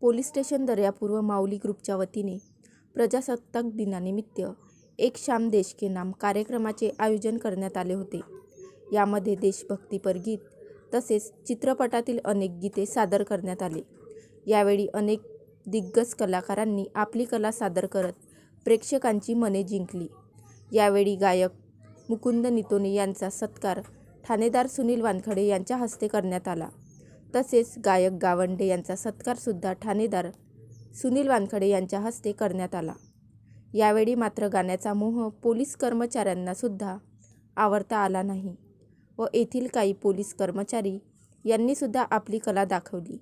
Police station दर्यापूर्व माऊली ग्रुपच्या वतीने प्रजासत्ताक दिनानिमित्त एक श्याम देश के नाम कार्यक्रमाचे आयोजन करण्यात आले होते. यामध्ये देशभक्तीपर गीत तसेच चित्रपटातील अनेक गीते सादर करण्यात आले. यावेळी अनेक दिग्गज कलाकारांनी आपली कला सादर करत प्रेक्षकांची मने जिंकली. यावेळी गायक मुकुंद नितोने यांचा सत्कार ठाणेदार सुनील वानखडे यांच्या हस्ते करण्यात आला. तसेच गायक गावंडे यांचा सत्कारसुद्धा ठाणेदार सुनील वानखडे यांच्या हस्ते करण्यात आला. यावेळी मात्र गाण्याचा मोह पोलीस कर्मचाऱ्यांनासुद्धा आवडता आला नाही व येथील काही पोलीस कर्मचारी यांनीसुद्धा आपली कला दाखवली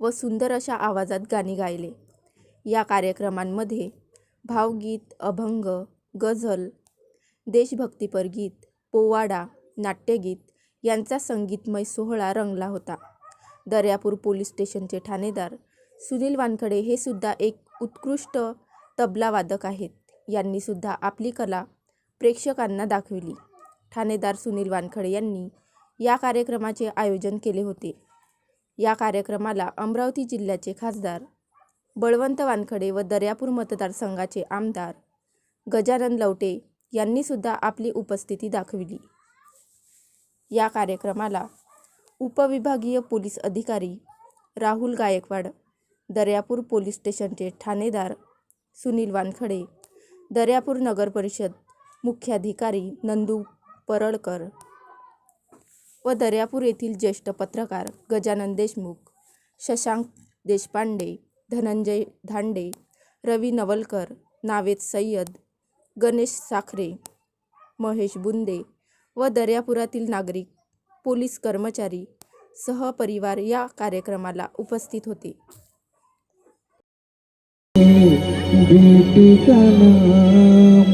व सुंदर अशा आवाजात गाणी गायले. या कार्यक्रमांमध्ये भावगीत अभंग गझल देशभक्तीपर गीत पोवाडा नाट्यगीत यांचा संगीतमय सोहळा रंगला होता. दर्यापूर पोलीस स्टेशनचे ठाणेदार सुनील वानखडे हे सुद्धा एक उत्कृष्ट तबलावादक आहेत. यांनीसुद्धा आपली कला प्रेक्षकांना दाखविली. ठाणेदार सुनील वानखडे यांनी या कार्यक्रमाचे आयोजन केले होते. या कार्यक्रमाला अमरावती जिल्ह्याचे खासदार बळवंत वानखडे व दर्यापूर मतदारसंघाचे आमदार गजानन लवटे यांनीसुद्धा आपली उपस्थिती दाखविली. या कार्यक्रमाला उपविभागीय पोलीस अधिकारी राहुल गायकवाड दर्यापूर पोलीस स्टेशनचे ठाणेदार सुनील वानखडे दर्यापूर नगर परिषद मुख्याधिकारी नंदू परळकर व दर्यापूर येथील ज्येष्ठ पत्रकार गजानन देशमुख शशांक देशपांडे धनंजय धांडे रवी नवलकर नावेद सय्यद गणेश साखरे महेश बुंदे व दर्यापुरातील नागरिक पोलीस कर्मचारी सहपरिवार या कार्यक्रमाला उपस्थित होते. बेटी का नाम